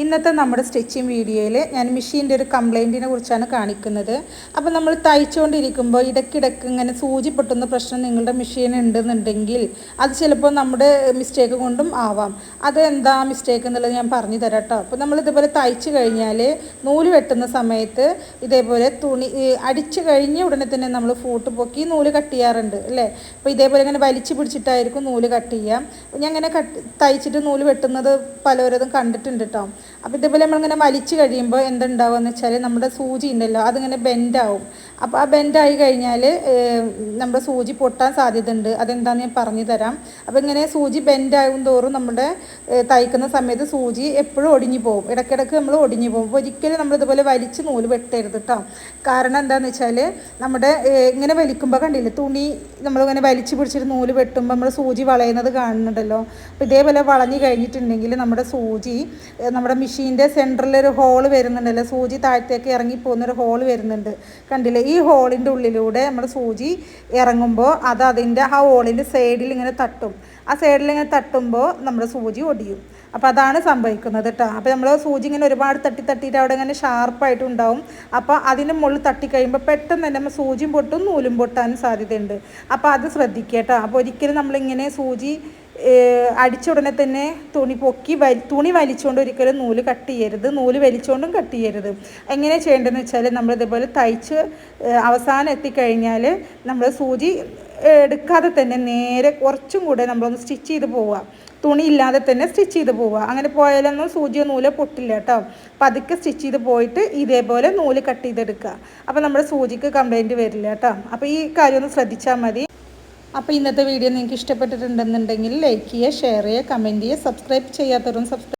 ഇന്നത്തെ നമ്മുടെ സ്റ്റിച്ചിങ് വീഡിയോയിൽ ഞാൻ മെഷീന്റെ ഒരു കംപ്ലൈന്റിനെ കുറിച്ചാണ് കാണിക്കുന്നത്. അപ്പോൾ നമ്മൾ തയ്ച്ചുകൊണ്ടിരിക്കുമ്പോൾ ഇടയ്ക്കിടയ്ക്ക് ഇങ്ങനെ സൂചി പൊട്ടുന്ന പ്രശ്നം നിങ്ങളുടെ മെഷീൻ ഉണ്ടെന്നുണ്ടെങ്കിൽ അത് ചിലപ്പോൾ നമ്മുടെ മിസ്റ്റേക്ക് കൊണ്ടും ആവാം. അത് എന്താ മിസ്റ്റേക്ക് എന്നുള്ളത് ഞാൻ പറഞ്ഞു തരാം കേട്ടോ. അപ്പോൾ നമ്മൾ ഇതുപോലെ തയ്ച്ചു കഴിഞ്ഞാൽ നൂൽ വെട്ടുന്ന സമയത്ത് ഇതേപോലെ തുണി അടിച്ചു കഴിഞ്ഞ ഉടനെ തന്നെ നമ്മൾ ഫൂട്ട് പൊക്കി നൂൽ കട്ട് ചെയ്യാറുണ്ട് അല്ലേ? അപ്പോൾ ഇതേപോലെ ഇങ്ങനെ വലിച്ചു പിടിച്ചിട്ടായിരിക്കും നൂൽ കട്ട് ചെയ്യാം. ഞാൻ ഇങ്ങനെ കട്ട് തയ്ച്ചിട്ട് നൂൽ വെട്ടുന്നത് പലവരതും കണ്ടിട്ടുണ്ട് കേട്ടോ. അപ്പോൾ ഇതേപോലെ നമ്മളിങ്ങനെ വലിച്ചു കഴിയുമ്പോൾ എന്തുണ്ടാവുക എന്ന് വെച്ചാൽ നമ്മുടെ സൂചി ഉണ്ടല്ലോ അതിങ്ങനെ ബെൻഡാവും അപ്പോൾ ആ ബെൻഡായി കഴിഞ്ഞാൽ നമ്മുടെ സൂചി പൊട്ടാൻ സാധ്യതയുണ്ട്. അതെന്താണെന്ന് ഞാൻ പറഞ്ഞു തരാം. അപ്പോൾ ഇങ്ങനെ സൂചി ബെൻഡാകും തോറും നമ്മുടെ തയ്ക്കുന്ന സമയത്ത് സൂചി എപ്പോഴും ഒടിഞ്ഞു പോകും. ഇടയ്ക്കിടയ്ക്ക് നമ്മൾ ഒടിഞ്ഞു പോകും. അപ്പോൾ ഒരിക്കലും നമ്മൾ ഇതുപോലെ വലിച്ച് നൂൽ വെട്ടരുത് കേട്ടോ കാരണം എന്താണെന്ന് വെച്ചാൽ നമ്മുടെ ഇങ്ങനെ വലിക്കുമ്പോൾ കണ്ടില്ലേ തുണി നമ്മളിങ്ങനെ വലിച്ചു പിടിച്ചിട്ട് നൂൽ വെട്ടുമ്പോൾ നമ്മൾ സൂചി വളയുന്നത് കാണുന്നുണ്ടല്ലോ. അപ്പോൾ ഇതേപോലെ വളഞ്ഞു കഴിഞ്ഞിട്ടുണ്ടെങ്കിൽ നമ്മുടെ സൂചി നമ്മുടെ നമ്മുടെ മെഷീന്റെ സെന്ററിൽ ഒരു ഹോൾ വരുന്നുണ്ടല്ലോ. സൂചി താഴത്തേക്ക് ഇറങ്ങി പോകുന്നൊരു ഹോൾ വരുന്നുണ്ട്. കണ്ടില്ലേ? ഈ ഹോളിന്റെ ഉള്ളിലൂടെ നമ്മൾ സൂചി ഇറങ്ങുമ്പോൾ അത് അതിന്റെ ആ ഹോളിന്റെ സൈഡിൽ ഇങ്ങനെ തട്ടും. ആ സൈഡിൽ ഇങ്ങനെ തട്ടുമ്പോൾ നമ്മുടെ സൂചി ഒടിയും. അപ്പോൾ അതാണ് സംഭവിക്കുന്നത് കേട്ടോ. അപ്പോൾ നമ്മൾ സൂചി ഇങ്ങനെ ഒരുപാട് തട്ടി തട്ടിയിട്ട് അവിടെ ഇങ്ങനെ ഷാർപ്പായിട്ടുണ്ടാവും അപ്പോൾ അതിന്റെ മുകളിൽ തട്ടി കഴിയുമ്പോൾ പെട്ടെന്ന് തന്നെ നമ്മൾ സൂചിയും പൊട്ടും നൂലും പൊട്ടാനും സാധ്യതയുണ്ട്. അപ്പോൾ അത് ശ്രദ്ധിക്കുക കേട്ടോ. അപ്പോൾ ഒരിക്കലും നമ്മളിങ്ങനെ സൂചി അടിച്ച ഉടനെ തന്നെ തുണി പൊക്കി വലി തുണി വലിച്ചുകൊണ്ട് ഒരിക്കലും നൂൽ കട്ട് ചെയ്യരുത്. നൂൽ വലിച്ചുകൊണ്ടും കട്ട് ചെയ്യരുത്. എങ്ങനെ ചെയ്യേണ്ടതെന്ന് വെച്ചാൽ നമ്മൾ ഇതേപോലെ തയ്ച്ച് അവസാനം എത്തിക്കഴിഞ്ഞാൽ നമ്മൾ സൂചി എടുക്കാതെ തന്നെ നേരെ കുറച്ചും കൂടെ നമ്മളൊന്ന് സ്റ്റിച്ച് ചെയ്ത് പോവുക. തുണി ഇല്ലാതെ തന്നെ സ്റ്റിച്ച് ചെയ്ത് പോവുക. അങ്ങനെ പോയാലൊന്നും സൂചിയോ നൂലോ പൊട്ടില്ല കേട്ടോ. അപ്പം അതൊക്കെ സ്റ്റിച്ച് ചെയ്ത് പോയിട്ട് ഇതേപോലെ നൂൽ കട്ട് ചെയ്തെടുക്കുക. അപ്പോൾ നമ്മുടെ സൂചിക്ക് കംപ്ലൈന്റ് വരില്ല കേട്ടോ. അപ്പോൾ ഈ കാര്യം ഒന്ന് ശ്രദ്ധിച്ചാൽ മതി. അപ്പോൾ ഇന്നത്തെ വീഡിയോ നിങ്ങൾക്ക് ഇഷ്ടപ്പെട്ടിട്ടുണ്ടെന്നുണ്ടെങ്കിൽ ലൈക്ക് ചെയ്യുക ഷെയർ ചെയ്യുക കമന്റ് ചെയ്യുക സബ്സ്ക്രൈബ് ചെയ്യാത്തവരും സബ്സ്ക്രൈബ്